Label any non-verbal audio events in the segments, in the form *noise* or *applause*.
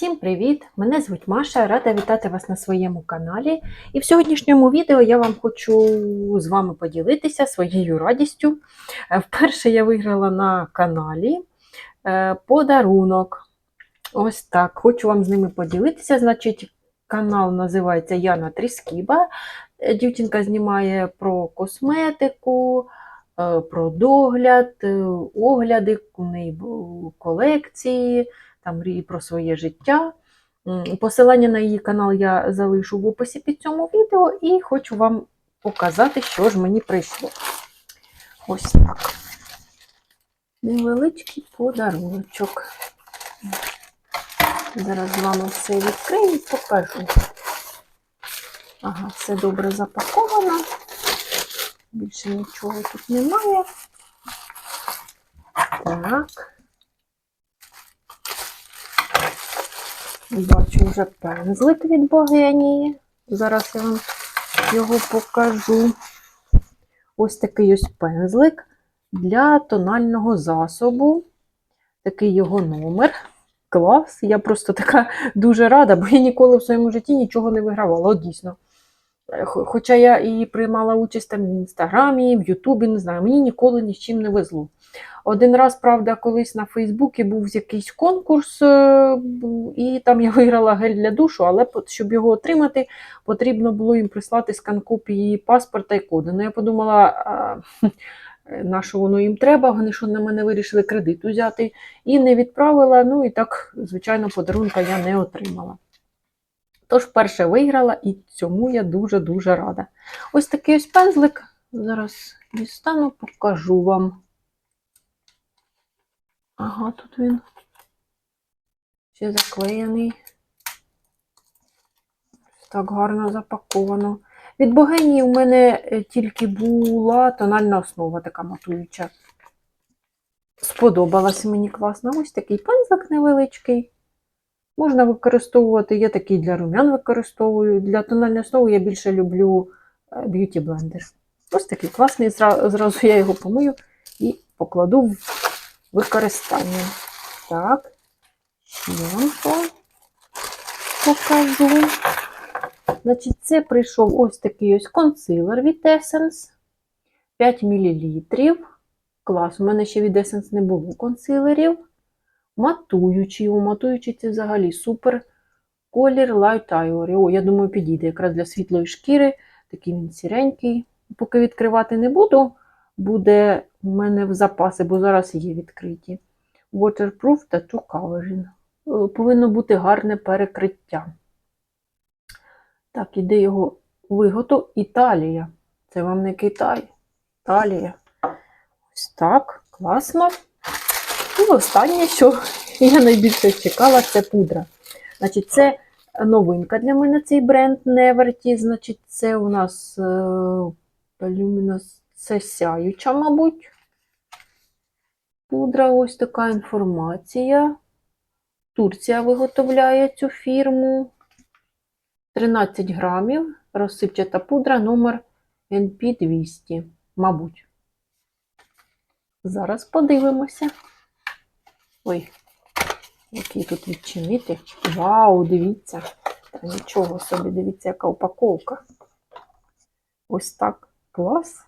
Всім привіт! Мене звуть Маша, рада вітати вас на своєму каналі. І в сьогоднішньому відео я вам хочу з вами поділитися своєю радістю. Е, Вперше я виграла на каналі е, подарунок. Ось так. Хочу вам з ними поділитися. Значить, канал називається Яна Тріскіба. Е, Дівчинка знімає про косметику, про догляд, огляди, колекції там мрії про своє життя. Посилання на її канал я залишу в описі під цьому відео і хочу вам показати, що ж мені прийшло. Ось так. Невеличкий подаруночок. Зараз з вами все відкрию і покажу. Ага, все добре запаковано. Більше нічого тут немає. Так. Бачу вже пензлик від Богенії. Зараз я вам його покажу. Ось такий ось пензлик для тонального засобу. Такий його номер. Клас. Я просто така дуже рада, бо я ніколи в своєму житті нічого не вигравала. От дійсно. Е, хо- Хоча я і приймала участь там в інстаграмі, в Ютубі, не знаю, мені ніколи ні з чим не везло. Один раз, правда, колись на Фейсбуці був якийсь конкурс, е, і там я *laughs* виграла гель для душу, але щоб його отримати, потрібно було їм прислати скан копії паспорта і коду. Ну, я подумала, *laughs* на що воно їм треба, вони що на мене вирішили кредит взяти, і не відправила. Ну і так, звичайно, подарунка я не отримала. Тож перше виграла, і цьому я дуже-дуже рада. Ось такий ось пензлик. Зараз дістану, покажу вам. Ага, тут він ще заклеєний. Так гарно запаковано. Від Богенії у мене е, тільки була тональна основа така матуюча. Сподобалась мені класно. Ось такий пензлик невеличкий. Можна використовувати, я такий для румян використовую. Для тональної основи я більше люблю е, Beauty Blender. Ось такий класний. Зразу я його помию і покладу в використання. Так, ще покажу. Значить, це прийшов ось такий ось консилер від Essence. 5 мл. Клас, у мене ще від Essence не було консилерів. Матуючий. О, матуючий це взагалі супер. Колір Light Ivory. О, я думаю, підійде якраз для світлої шкіри. Такий він сіренький. Поки відкривати не буду, буде у мене в запаси, бо зараз є відкриті. Waterproof Tattoo Covering. Е, Повинно бути гарне перекриття. Так, іде його виготов. Італія. Це вам не Китай. Італія. Ось так, класно. І останнє, що я найбільше чекала, це пудра. Значить, це новинка для мене цей бренд Neverty. Значить, це у нас е, це сяюча, мабуть. Пудра, ось така інформація. Турція виготовляє цю фірму. 13 грамів. Розсипчата пудра номер NP200, мабуть. Зараз подивимося. Ой, який тут відчинити. Вау, дивіться. Та нічого собі, дивіться, яка упаковка. Ось так. Клас.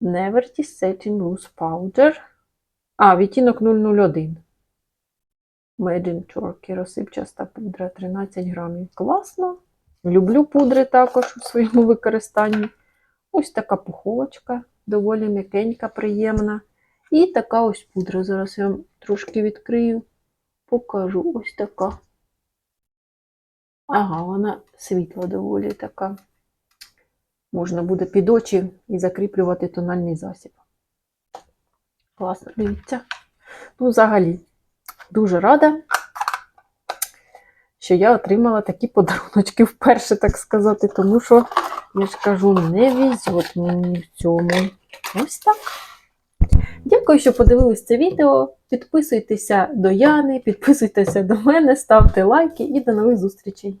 Neverty Setting Loose Powder. А, відтінок 001. Made Turkey. Розсипчаста пудра 13 грамів. Класно. Люблю пудри також у своєму використанні. Ось така пуховочка, доволі м'якенька, приємна. І така ось пудра. Зараз я вам трошки відкрию, покажу. Ось така. Ага, вона світла доволі така. Можна буде під очі і закріплювати тональний засіб. Класно, дивіться. Ну, взагалі, дуже рада, що я отримала такі подаруночки вперше, так сказати, тому що, я ж кажу, не візьот мені в цьому. Ось так. Дякую, що подивились це відео. Підписуйтеся до Яни, підписуйтеся до мене, ставте лайки і до нових зустрічей.